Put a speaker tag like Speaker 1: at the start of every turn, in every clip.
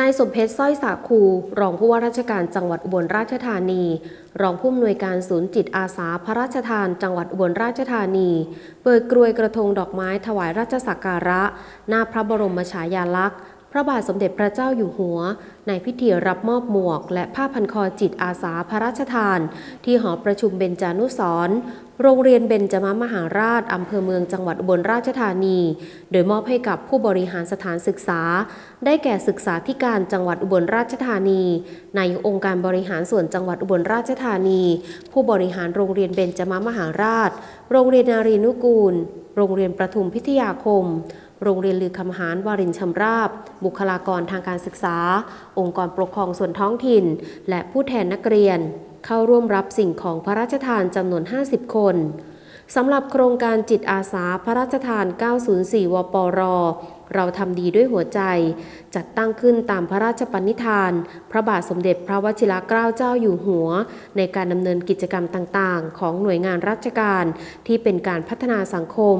Speaker 1: นายสมเพชรสร้อยสาคู รองผู้ว่าราชการจังหวัดอุบลราชธานี รองผู้อำนวยการศูนย์จิตอาสาพระราชทาน จังหวัดอุบลราชธานี เปิดกลวยกระทงดอกไม้ถวายราชสักการะ หน้าพระบรมฉายาลักษณ์ พระบาทสมเด็จพระเจ้าอยู่หัว ในพิธีรับมอบหมวก และผ้าพันคอจิตอาสาพระราชทาน ที่หอประชุมเบญจานุสร์โรงเรียนเบญจมมหาราชอำเภอเมืองจังหวัดอุบลราชธานี โดยมอบให้กับผู้บริหารสถานศึกษา ได้แก่ศึกษาธิการจังหวัดอุบลราชธานีนายกองค์การบริหารส่วนจังหวัดอุบลราชธานี ผู้บริหารโรงเรียนเบญจมมหาราช โรงเรียนนารีนุกูล โรงเรียนประทุมพิทยาคม โรงเรียนลือคำหารวารินชำราบ บุคลากรทางการศึกษา องค์กรปกครองส่วนท้องถิ่น และผู้แทนนักเรียน เข้าร่วมรับสิ่งของพระราชทานจำนวน 50 คนสำหรับโครงการจิตอาสาพระราชทาน 904 วปร เราทำดีด้วยหัวใจ จัดตั้งขึ้นตามพระราชปณิธาน พระบาทสมเด็จพระวชิรเกล้าเจ้าอยู่หัว ในการดำเนินกิจกรรมต่างๆ ของหน่วยงานราชการ ที่เป็นการพัฒนาสังคม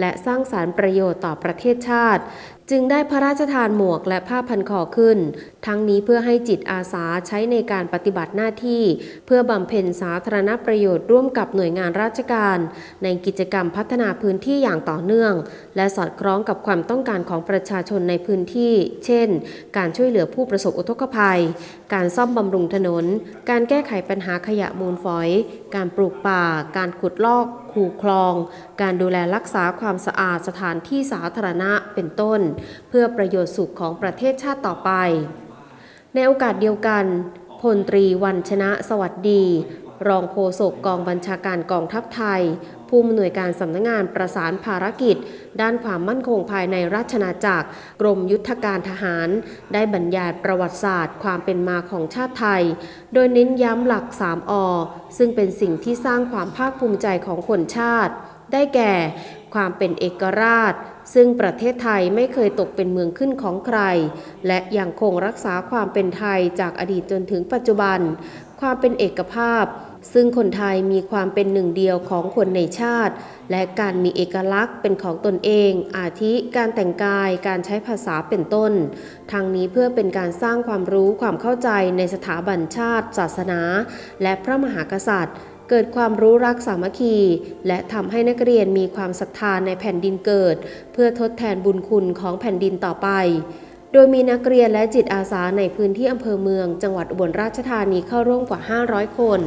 Speaker 1: และสร้างสารรค์ประโยชน์ต่อประเทศชาติจึงได้พระราชทานหมวกและผ้าพันคอขึ้น ทั้งนี้เพื่อให้จิตอาสาใช้ในการปฏิบัติหน้าที่ เพื่อบำเพ็ญสาธารณประโยชน์ร่วมกับหน่วยงานราชการ ในกิจกรรมพัฒนาพื้นที่อย่างต่อเนื่อง และสอดคล้องกับความต้องการของประชาชนในพื้นที่ เช่น การช่วยเหลือผู้ประสบอุทกภัย การซ่อมบำรุงถนน การแก้ไขปัญหาขยะมูลฝอย การปลูกป่า การขุดลอกคูคลอง การดูแลรักษาความสะอาดสถานที่สาธารณะเป็นต้นเพื่อประโยชน์สุขของประเทศชาติต่อไป ในโอกาสเดียวกันพลตรีวันชนะสวัสดี รองโฆษกกองบัญชาการกองทัพไทย ผู้อำนวยการสำนักงงานประสานภารกิจ ด้านความมั่นคงภายในราชนาจักร กรมยุทธการทหาร ได้บรรยายประวัติศาสตร์ ความเป็นมาของชาติไทย โดยเน้นย้ำหลัก 3 อ ซึ่งเป็นสิ่งที่สร้างความภาคภูมิใจของคนชาติ ได้แก่ ความเป็นเอกราช ซึ่งประเทศไทยไม่เคยตกเป็นเมืองขึ้นของใคร และยังคงรักษาความเป็นไทยจากอดีตจนถึงปัจจุบัน ความเป็นเอกภาพ ซึ่งคนไทยมีความเป็นหนึ่งเดียวของคนในชาติ และการมีเอกลักษณ์เป็นของตนเอง อาทิการแต่งกายการใช้ภาษาเป็นต้น ทางนี้เพื่อเป็นการสร้างความรู้ความเข้าใจในสถาบันชาติ ศาสนา และพระมหากษัตริย์ เกิดความรู้รักสามัคคี และทำให้นักเรียนมีความศรัทธาในแผ่นดินเกิด เพื่อทดแทนบุญคุณของแผ่นดินต่อไป โดยมีนักเรียนและจิตอาสาในพื้นที่อำเภอเมือง จังหวัดอุบลราชธานีเข้าร่วมกว่า 500 คน